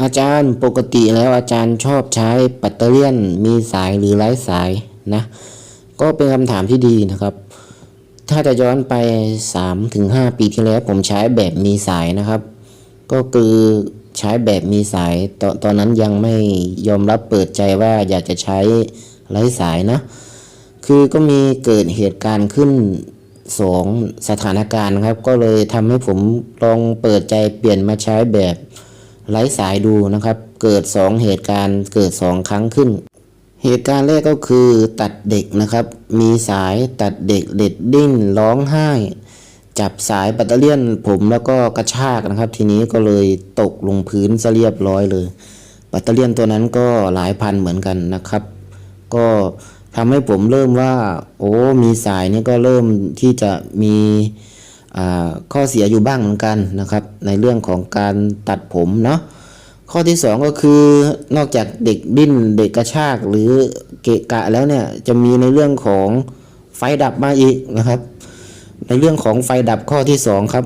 อาจารย์ปกติแล้วอาจารย์ชอบใช้แบตเตอรี่ยนมีสายหรือไร้สายนะ ก็เป็นคำถามที่ดีนะครับ ถ้าจะย้อนไป 3-5 ปีที่แล้ว ผมใช้แบบมีสายนะครับ ก็คือใช้แบบมีสายตอนตอนนั้นยังไม่ยอมรับเปิดใจว่าอยากจะใช้ไร้สายนะ คือก็มีเกิดเหตุการณ์ขึ้นสองสถานการณ์ครับ ก็เลยทำให้ผมลองเปิดใจเปลี่ยนมาใช้แบบ ไร้สายดูนะครับ เกิดสองเหตุการณ์เกิดสองครั้งขึ้น เหตุการณ์แรกก็คือตัดเด็กนะครับ มีสายตัดเด็กเด็ดดิ้นร้องไห้ จับสายแบตเตอร์เรี่ยนผมแล้วก็กระชากนะครับ ทีนี้ก็เลยตกลงพื้นซะเรียบร้อยเลยแบตเตอร์เรี่ยนตัวนั้นก็หลายพันเหมือนกันนะครับ ก็ทำให้ผมเริ่มว่า โอ้มีสายนี่ก็เริ่มที่จะมี ข้อเสียอยู่บ้างเหมือนกันนะครับ ในเรื่องของการตัดผมเนาะข้อที่สองก็คือนอกจากเด็กดิ้นเด็กกระชากหรือเกะกะแล้วเนี่ยจะมีในเรื่องของไฟดับมาอีกนะครับ ในเรื่องของไฟดับข้อที่สองครับ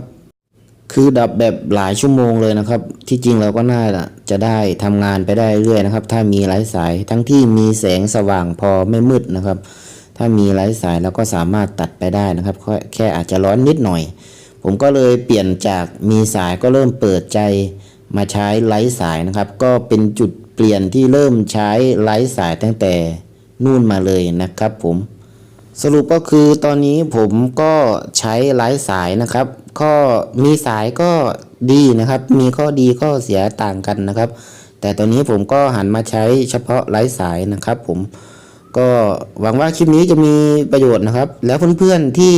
คือดับแบบหลายชั่วโมงเลยนะครับ ที่จริงเราก็น่าจะได้ทำงานไปได้เรื่อยนะครับ ถ้ามีไร้สายทั้งที่มีแสงสว่างพอไม่มืดนะครับ ถ้ามีไร้สายเราก็สามารถตัดไปได้นะครับแค่แค่อาจจะร้อนนิดหน่อย ผมก็เลยเปลี่ยนจากมีสายก็เริ่มเปิดใจมาใช้ไร้สายนะครับ ก็เป็นจุดเปลี่ยนที่เริ่มใช้ไร้สายตั้งแต่นู่นมาเลยนะครับผมสรุปก็คือตอนนี้ผมก็ใช้ไร้สายนะครับข้อมีสายก็ดีนะครับ มีข้อดีข้อเสียต่างกันนะครับ แต่ตอนนี้ผมก็หันมาใช้เฉพาะไร้สายนะครับผม ก็หวังว่าคลิปนี้จะมีประโยชน์นะครับ แล้วเพื่อนๆที่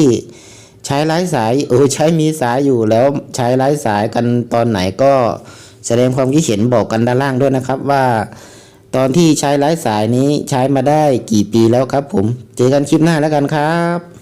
ใช้ไร้สายเออใช้มีสายอยู่แล้วใช้ไร้สายกันตอนไหนก็แสดงความคิดเห็นบอกกันด้านล่างด้วยนะครับว่า ตอนที่ใช้ไร้สายนี้ใช้มาได้กี่ปีแล้วครับ ผมเจอกันคลิปหน้าแล้วกันครับ